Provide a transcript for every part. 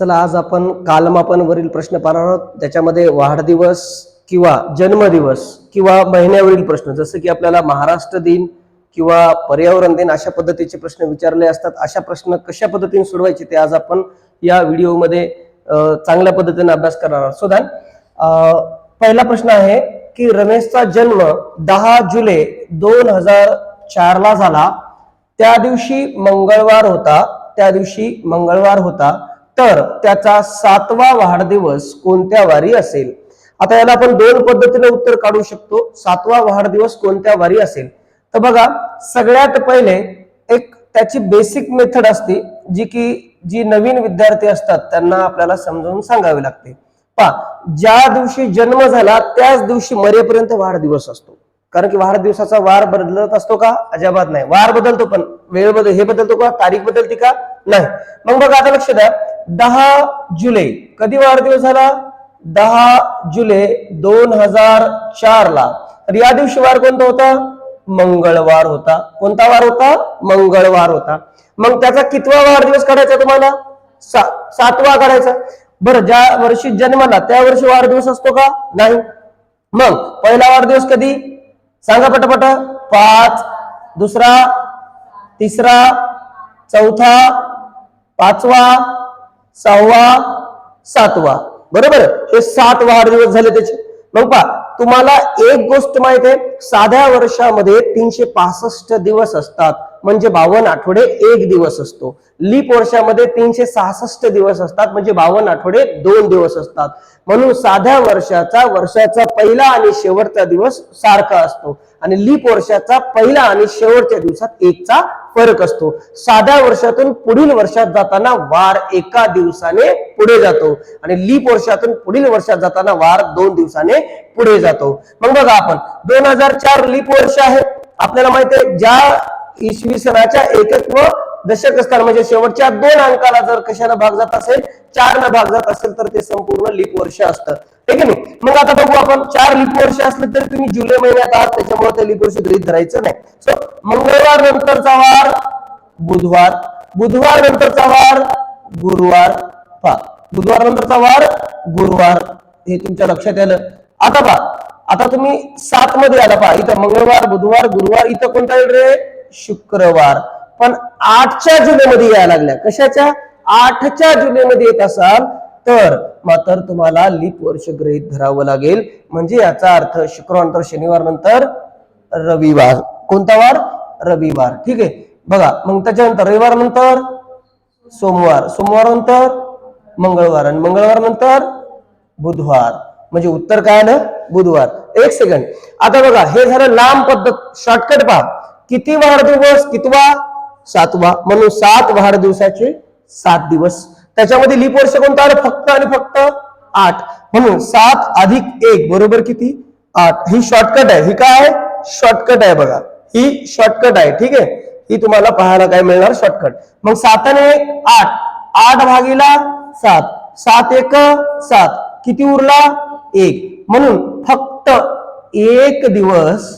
चला आज आपण कालमापनवरील प्रश्न पाहणार आहोत. त्याच्यामध्ये वाढदिवस किंवा जन्मदिवस किंवा महिन्यावरील प्रश्न जसं की आपल्याला महाराष्ट्र दिन किंवा पर्यावरण दिन अशा पद्धतीचे प्रश्न विचारले असतात. अशा प्रश्न कशा पद्धतीने सोडवायचे ते आज आपण या व्हिडिओमध्ये चांगल्या पद्धतीने अभ्यास करणार आहोत. सुधान पहिला प्रश्न आहे की रमेशचा जन्म दहा जुलै दोन हजार चारला झाला. त्या दिवशी मंगळवार होता त्या दिवशी मंगळवार होता. तर त्याचा सातवा वाढदिवस कोणत्या वारी असेल? आता याला आपण दोन पद्धतीने उत्तर काढू शकतो. सातवा वाढदिवस कोणत्या वारी असेल? तर बघा सगळ्यात पहिले एक त्याची बेसिक मेथड असते जी की जी नवीन विद्यार्थी असतात त्यांना आपल्याला समजावून सांगावी लागते. पा ज्या दिवशी जन्म झाला त्याच दिवशी मरेपर्यंत वाढदिवस असतो. कारण की वाढदिवसाचा वार बदलत असतो का? अजिबात नाही. वार बदलतो पण. वेळ बदल हे बदलतो का? तारीख बदलते का? नाही. मग बघा आता लक्ष द्या. दहा जुलै. कधी वाढदिवस झाला? दहा जुलै दोन हजार चार ला तर या दिवशी वार कोणता होता? मंगळवार होता. कोणता वार होता? मंगळवार होता. मग त्याचा कितवा वाढदिवस काढायचा तुम्हाला? सा- सातवा काढायचा. बरं ज्या वर्षी जन्माला त्या वर्षी वाढदिवस असतो का? नाही. मग पहिला वाढदिवस कधी? सांगा पटापट. पाच दुसरा तिसरा चौथा पाचवा सहावा सातवा. बरोबर? हे सात वाढदिवस झाले त्याचे. मग पा तुम्हाला एक गोष्ट माहीत आहे साध्या वर्षामध्ये तीनशे पासष्ट दिवस असतात. म्हणजे बावन्न आठवडे एक दिवस असतो. लीप वर्षामध्ये तीनशे सहासष्ट दिवस असतात म्हणजे बावन्न आठवडे दोन दिवस असतात. म्हणून साध्या वर्षाचा वर्षाचा पहिला आणि शेवटचा दिवस सारखा असतो. आणि लीप वर्षाचा पहिला आणि शेवटच्या दिवसात एकचा फरक असतो. साध्या वर्षातून पुढील वर्षात जाताना वार एका दिवसाने पुढे जातो. आणि लीप वर्षातून पुढील वर्षात जाताना वार दोन दिवसाने पुढे जातो. मग बघा आपण दोन हजार चार लीप वर्ष आहे. आपल्याला माहिती आहे ज्या इसवी सणाच्या एकत्व दशक स्थान म्हणजे शेवटच्या दोन अंकाला जर कशाला भाग जात असेल चार न भाग जात असेल तर ते संपूर्ण लीप वर्ष असतं. ठीक आहे नाही? मग आता बघू आपण चार लीप वर्ष असलं तरी तुम्ही जुलै महिन्यात आहात त्याच्यामुळे ते लीप वर्ष गृहित धरायचं नाही. सो मंगळवार नंतरचा वार बुधवार. बुधवार नंतरचा वार गुरुवार. पहा बुधवार नंतरचा वार गुरुवार. हे तुमच्या लक्षात आलं? आता पहा आता तुम्ही सात मध्ये आला. पहा इथं मंगळवार बुधवार गुरुवार इथं कोणता येईल रे? शुक्रवार. पण आठच्या जुलैमध्ये यायला लागल्या. कशाच्या? आठच्या जुलैमध्ये येत असाल तर मात्र तुम्हाला लीप वर्ष गृहीत धरावं लागेल. म्हणजे याचा अर्थ शुक्रवार शनिवार नंतर रविवार. कोणता वार? रविवार. ठीक आहे. बघा मग त्याच्यानंतर रविवार नंतर? सोमवार. सोमवार नंतर? मंगळवार. आणि मंगळवार नंतर? बुधवार. म्हणजे उत्तर काय आलं? बुधवार. एक सेकंड आता बघा हे झालं लांब पद्धत. शॉर्टकट पहा. किती वाढदिवस? कितवा? सातवा. म्हणून सात वाढदिवसाचे सात दिवस. त्याच्यामध्ये लिप वर्ष कोणतं आलं? फक्त आणि फक्त आठ. म्हणून सात अधिक एक बरोबर किती? आठ. ही शॉर्टकट आहे. ही काय आहे? शॉर्टकट आहे बघा. ही शॉर्टकट आहे. ठीक आहे? ही तुम्हाला पाहायला काय मिळणार? शॉर्टकट मग साताने एक आठ. आठ भागीला सात. सात एक सात. किती उरला? एक. म्हणून फक्त एक दिवस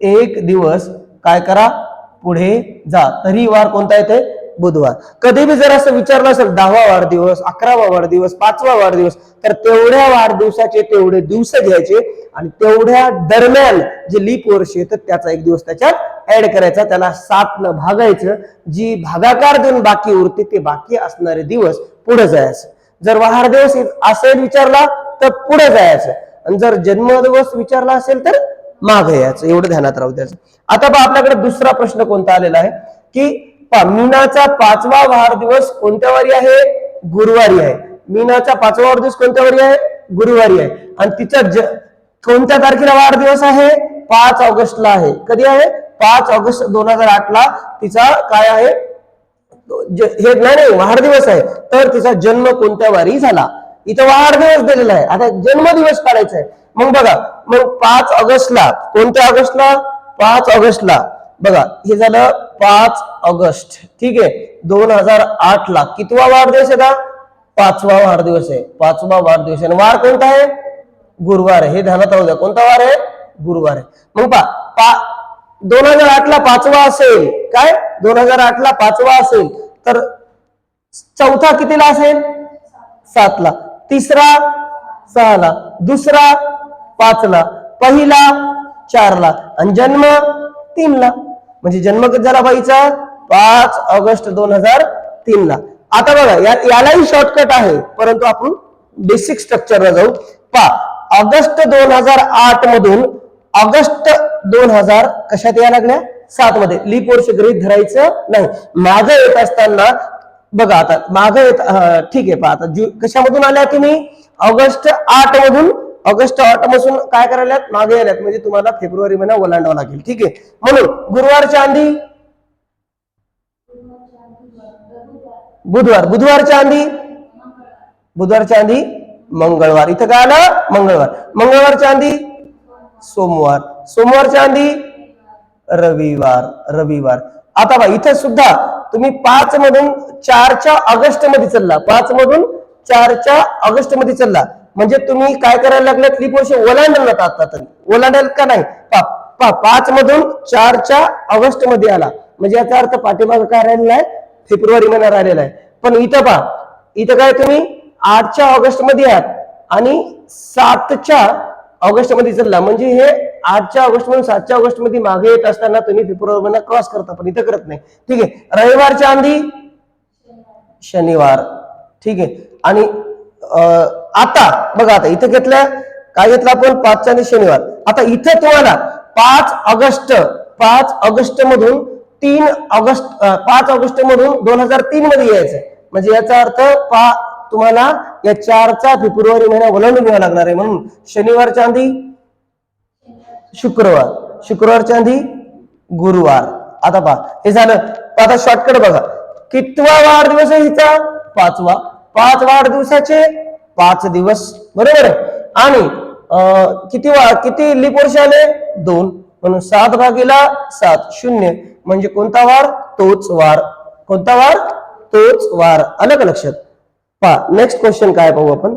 एक दिवस काय करा? पुढे जा. तरी वार कोणता येते बुधवार. कधी बी जर असं विचारलं असेल दहावा वाढदिवस अकरावा वाढदिवस पाचवा वाढदिवस तर तेवढ्या वाढदिवसाचे तेवढे दिवस घ्यायचे आणि तेवढ्या दरम्यान जे लीप वर्ष येतं त्याचा एक दिवस त्याच्यात ऍड करायचा. त्याला सात न भागायचं. जी भागाकार देऊन बाकी उरते ते बाकी असणारे दिवस पुढे जायचं. जर वाढदिवस असेल विचारला तर पुढे जायचं. आणि जर जन्मदिवस विचारला असेल तर माग यायचं एवढं ध्यानात राहू द्यायचं. आता पहा आपल्याकडे दुसरा प्रश्न कोणता आलेला आहे? की मीनाचा पाचवा वाढदिवस कोणत्या वारी आहे? गुरुवारी आहे. मीनाचा पाचवा वाढदिवस कोणत्या वारी आहे? गुरुवारी आहे. आणि तिचा ज कोणत्या तारखेला वाढदिवस आहे? पाच ऑगस्टला आहे. कधी आहे? पाच ऑगस्ट दोन हजार आठ ला तिचा काय आहे? हे नाही नाही वाढदिवस आहे. तर तिचा जन्म कोणत्या वारी झाला? इथं वाढदिवस दिलेला आहे. आता जन्मदिवस काढायचा आहे. मग बघा मग पाच ऑगस्टला कोणत्या ऑगस्टला? पाच ऑगस्टला. बघा हे झालं पाच ऑगस्ट. ठीक आहे? दोन हजार आठ ला कितवा वाढदिवस आहे का पाचवा वाढदिवस आहे. पाचवा वाढदिवस आहे. आणि वार कोणता आहे? गुरुवार आहे. हे ध्यानात राहू द्या. कोणता वार आहे? गुरुवार आहे. मग पा दोन हजार आठ ला पाचवा असेल. काय? दोन हजार आठ ला पाचवा असेल. तर चौथा कितीला असेल? सातला. तिसरा सहाला. दुसरा पाचला पहिला चारला आणि जन्म तीनला. म्हणजे जन्म कधी झाला बाईचा पाच ऑगस्ट दोन हजार तीन ला आता बघा या यालाही शॉर्टकट आहे परंतु आपण बेसिक स्ट्रक्चरला जाऊ. पा ऑगस्ट दोन हजार आठ मधून ऑगस्ट दोन हजार कशात या लागल्या? सात मध्ये. लीप वर्ष गृहित धरायचं नाही. मागे येत असताना बघा आता मागं येत ठीक आहे पहा आता जु कशामधून आल्या तुम्ही? ऑगस्ट आठ मधून ऑगस्ट ऑटमसून काय करायला मागे आल्यात. म्हणजे तुम्हाला फेब्रुवारी महिना ओलांडावा लागेल. ठीक आहे? म्हणून गुरुवार चांदी? बुधवार. बुधवार चांदी? बुधवार चांदी? मंगळवार. इथं काय आलं? मंगळवार. मंगळवार चांदी? सोमवार. सोमवार चांदी? रविवार. रविवार. आता बा इथं सुद्धा तुम्ही पाच मधून चारच्या ऑगस्टमध्ये चालला. पाच मधून चारच्या ऑगस्टमध्ये चालला. म्हणजे तुम्ही काय करायला लागलात? लीप वर्ष ओलांडलं ना आता तरी. ओलांडाल का नाही? पाच मधून चारच्या ऑगस्टमध्ये आला. म्हणजे याचा अर्थ पाठीमाग काय राहिलेला आहे फेब्रुवारी महिना राहिलेला आहे. पण इथं पहा इथं काय तुम्ही? आठच्या ऑगस्टमध्ये आहात. आणि सातच्या ऑगस्टमध्ये चालला म्हणजे हे आठच्या ऑगस्ट मधून सातच्या ऑगस्टमध्ये मागे येत असताना तुम्ही फेब्रुवारी महिना क्रॉस करता पण इथं करत नाही. ठीक आहे. रविवारच्या आधी? शनिवार. ठीक आहे. आणि अं, आता बघा आता इथं घेतलं काय घेतलं आपण? पाचच्या आणि शनिवार. आता इथं तुम्हाला पाच ऑगस्ट पाच ऑगस्ट मधून तीन ऑगस्ट पाच ऑगस्ट मधून दोन हजार तीन मध्ये यायचं. म्हणजे याचा अर्थ पा तुम्हाला या चारचा फेब्रुवारी महिना ओलांडून घ्यावा लागणार आहे म्हणून. शनिवार चांदी शुक्रवार. शुक्रवार चांदी गुरुवार. आता पहा हे झालं. आता शॉर्टकट बघा. कितवा वाढदिवस आहे हिचा? पाचवा. पाच वाढदिवसाचे पाच दिवस बरोबर आहे? आणि किती वा किती लिप वर्ष आले? दोन. म्हणून सात भागीला सात शून्य. म्हणजे कोणता वार? तोच वार. कोणता वार? तोच वार. आलं का लक्षात? पहा नेक्स्ट क्वेश्चन काय पाहू आपण?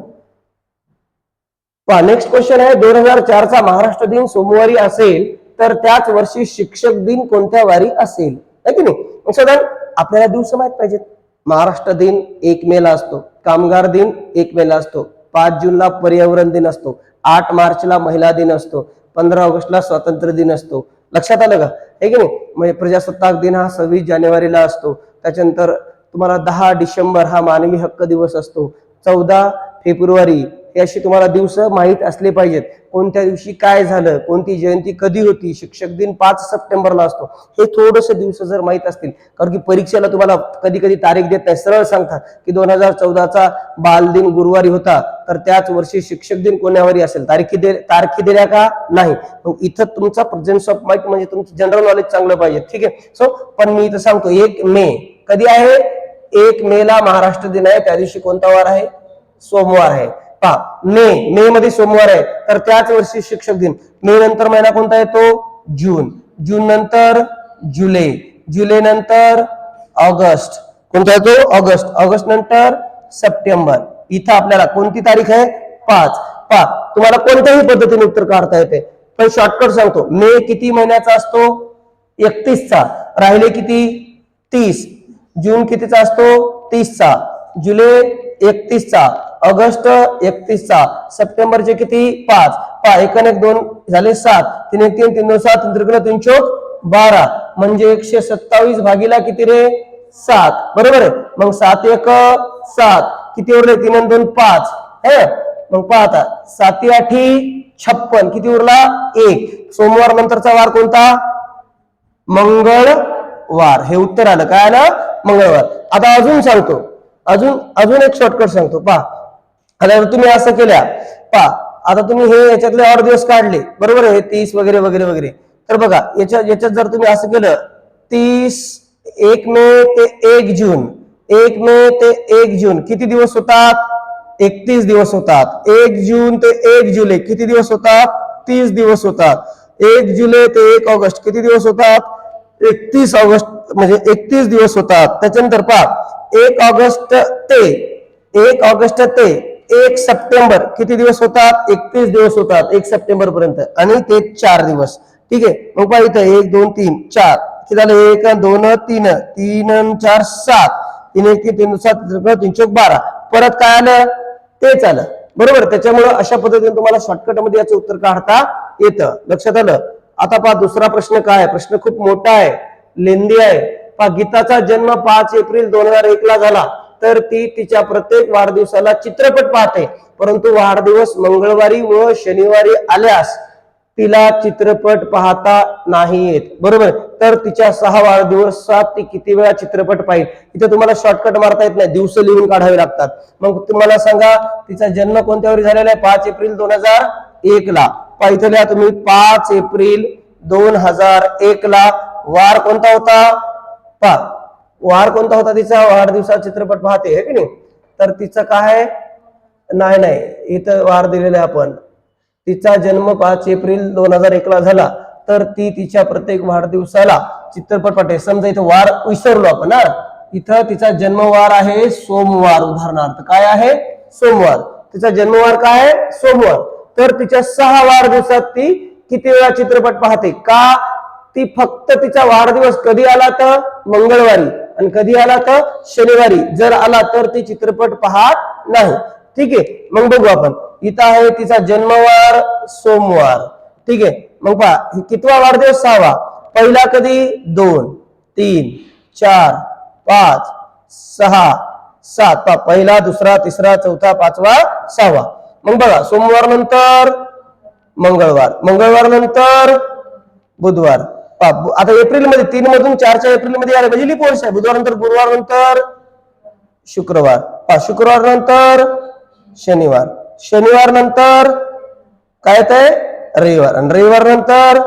पहा नेक्स्ट क्वेश्चन आहे दोन हजार चारचा महाराष्ट्र दिन सोमवारी असेल तर त्याच वर्षी शिक्षक दिन कोणत्या वारी असेल? है की नाही? साधारण आपल्याला दिवस माहीत पाहिजेत. महाराष्ट्र दिन एक मेला असतो. कामगार दिन एक मेला असतो. पाच जूनला पर्यावरण दिन असतो. आठ मार्चला महिला दिन असतो. पंधरा ऑगस्टला स्वातंत्र्य दिन असतो. लक्षात आलं का? हे की नाही? म्हणजे प्रजासत्ताक दिन हा सव्वीस जानेवारीला असतो. त्याच्यानंतर तुम्हाला दहा डिसेंबर हा मानवी हक्क दिवस असतो. चौदा फेब्रुवारी हे अशी तुम्हाला दिवस माहीत असले पाहिजेत. कोणत्या दिवशी काय झालं कोणती जयंती कधी होती शिक्षक दिन पाच सप्टेंबरला असतो हे थोडस दिवस जर माहीत असतील कारण की परीक्षेला तुम्हाला कधी कधी तारीख देत नाही. सरळ सांगतात की दोन हजार चौदाचा बाल दिन गुरुवारी होता तर त्याच वर्षी शिक्षक दिन कोण्यावारी असेल? तारखी दे तारखी दिल्या का? नाही. मग इथं तुमचा प्रेझेन्स ऑफ माइंड म्हणजे तुमचं जनरल नॉलेज चांगलं पाहिजे. ठीक आहे? सो पण मी इथं सांगतो एक मे. कधी आहे? एक मे ला महाराष्ट्र दिन आहे. त्या दिवशी कोणता वार आहे? सोमवार आहे. पहा मे मे मध्ये सोमवार आहे तर त्याच वर्षी शिक्षक दिन. मे नंतर महिना कोणता येतो? जून. जून नंतर जुलै. जुलै नंतर ऑगस्ट. कोणता येतो? ऑगस्ट. ऑगस्ट नंतर सप्टेंबर. इथं आपल्याला कोणती तारीख आहे? पाच. पहा तुम्हाला कोणत्याही पद्धतीने उत्तर काढता येते. पण शॉर्टकट सांगतो. मे किती महिन्याचा असतो? एकतीसचा. राहिले किती? तीस. जून कितीचा असतो? तीसचा. जुलै एकतीसचा. ऑगस्ट एकतीसचा. सप्टेंबरचे किती? पाच. पा एकन एक दोन झाले सात. तीन एक तीन तीन दोन सात तीन त्रिकोण तीन चोक बारा. म्हणजे एकशे सत्तावीस भागीला किती रे? सात. बरोबर आहे? मग सात एक सात. किती उरले? तीन दोन पाच. हे? मग पाहता आता. साती आठी छप्पन. किती उरला? एक. सोमवार नंतरचा वार कोणता? मंगळवार. हे उत्तर आलं. काय आलं? मंगळवार. आता अजून सांगतो. अजून अजून एक शॉर्टकट सांगतो. पहा. आता तुम्ही असं केल्या. पा आता तुम्ही हे याच्यातले आठ दिवस काढले. बरोबर आहे? तीस वगैरे वगैरे वगैरे. तर बघा याच्या याच्यात जर तुम्ही असं केलं तीस एक मे ते एक जून. एक मे ते एक जून. किती दिवस होतात? एकतीस दिवस होतात. एक जून ते एक जुलै. किती दिवस होतात? तीस दिवस होतात. एक जुलै ते एक ऑगस्ट. किती दिवस होतात? एकतीस ऑगस्ट म्हणजे एकतीस दिवस होतात. त्याच्यानंतर पहा एक ऑगस्ट ते एक ऑगस्ट ते एक सप्टेंबर किती दिवस होतात? एकतीस दिवस होतात. एक सप्टेंबर पर्यंत. आणि ते चार दिवस. ठीक आहे? मग पहा इथं. एक दोन तीन चार. किती झालं? एक दोन तीन. तीन चार सात. तीन एक तीन तीन सात तीन चौक बारा. परत काय आलं? तेच आलं. बरोबर? त्याच्यामुळं अशा पद्धतीने तुम्हाला शॉर्टकटमध्ये याचं उत्तर काढता येतं. लक्षात आलं? आता पहा दुसरा प्रश्न काय? प्रश्न खूप मोठा आहे. लेंदी आहे. पहा गीताचा जन्म पाच एप्रिल दोन हजार एक ला झाला. तर ती तिच्या प्रत्येक वाढदिवसाला चित्रपट पाहते. परंतु वाढदिवस मंगळवारी व शनिवारी आल्यास तिला चित्रपट पाहता नाही येत. बरोबर? तर तिच्या सहा वाढदिवसात ती किती वेळा चित्रपट पाहिजे इथे तुम्हाला शॉर्टकट मारता येत नाही. दिवस लिहून काढावे लागतात. मग तुम्हाला सांगा तिचा जन्म कोणत्या वरी झालेला आहे? पाच एप्रिल दोन हजार एक ला पहा तुम्ही पाच एप्रिल दोन हजार एक ला वार कोणता होता? पहा वार कोणता होता तिचा? वाढदिवसाचा चित्रपट पाहते हे की नाही? तर तिचं काय नाही नाही. इथं वार दिलेला आहे आपण. तिचा जन्म पाच एप्रिल दोन हजार एक ला झाला. तर ती तिच्या प्रत्येक वाढदिवसाला चित्रपट पाहते. समजा इथं वार विसरलो आपण ना इथं तिचा जन्मवार आहे सोमवार उदाहरणार्थ. काय आहे? सोमवार. तिचा जन्मवार काय आहे? सोमवार. तर तिच्या सहा वाढदिवसात ती किती वेळा चित्रपट पाहते? का? ती फक्त तिचा वाढदिवस कधी आला तर? मंगळवारी. आणि कधी आला तर शनिवारी. जर आला तर ती चित्रपट पाहत नाही. ठीक आहे? मग बघू आपण. इथं आहे तिचा जन्मवार सोमवार. ठीक आहे? मग पहा हे कितवा वाढदिवस? सहावा. पहिला कधी? दोन तीन चार पाच सहा सात. पहा पहिला दुसरा तिसरा चौथा पाचवा सहावा. मग बघा सोमवार नंतर मंगळवार. मंगळवार नंतर बुधवार. आता एप्रिलमध्ये तीन मधून चारच्या एप्रिलमध्ये आले म्हणजे लिप वर्ष आहे बुधवार नंतर गुरुवार नंतर शुक्रवार. पहा शुक्रवार नंतर शनिवार. शनिवार नंतर काय ते? रविवार. आणि रविवार नंतर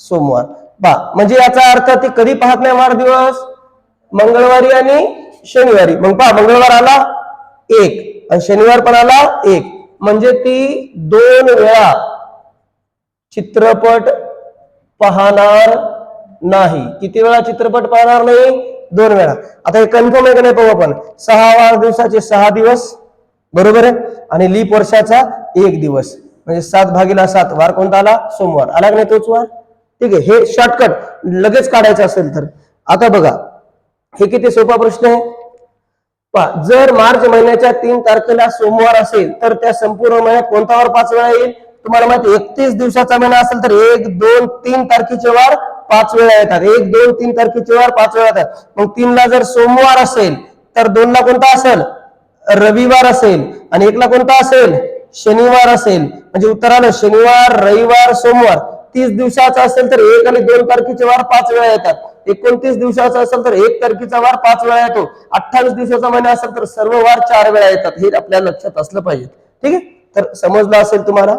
सोमवार. पहा म्हणजे याचा अर्थ ती कधी पाहत नाही वाढदिवस? मंगळवारी आणि शनिवारी. मग पहा मंगळवार आला एक आणि शनिवार पण आला एक. म्हणजे ती दोन वेळा चित्रपट पाहणार नाही. किती वेळा चित्रपट पाहणार नाही? दोन वेळा. आता हे कन्फर्म आहे का नाही पाहू आपण? सहा वाढदिवसाचे सहा दिवस. बरोबर आहे? आणि लीप वर्षाचा एक दिवस. म्हणजे सात भागीला सात. वार कोणता आला? सोमवार. आला का नाही तोच वार? ठीक आहे. हे शॉर्टकट लगेच काढायचं असेल तर. आता बघा. हे किती सोपा प्रश्न आहे? पहा. जर मार्च महिन्याच्या तीन तारखेला सोमवार असेल तर त्या संपूर्ण महिन्यात कोणता वार पाच वेळा येईल? तुम्हाला माहिती एकतीस दिवसाचा महिना असेल तर एक दोन तीन तारखेचे वार पाच वेळा येतात. एक दोन तीन तारखेचे वार पाच वेळा येतात. मग तीनला जर सोमवार असेल तर दोनला कोणता असेल? रविवार असेल. आणि एकला कोणता असेल? शनिवार असेल. म्हणजे उत्तर आलं शनिवार रविवार सोमवार तीस दिवसाचा असेल तर एक आणि दोन तारखेचे वार पाच वेळा येतात. एकोणतीस दिवसाचा असेल तर एक तारखेचा वार पाच वेळा येतो. अठ्ठावीस दिवसाचा महिना असेल तर सर्व वार चार वेळा येतात. हे आपल्या लक्षात असलं पाहिजे. ठीक आहे? तर समजलं असेल तुम्हाला?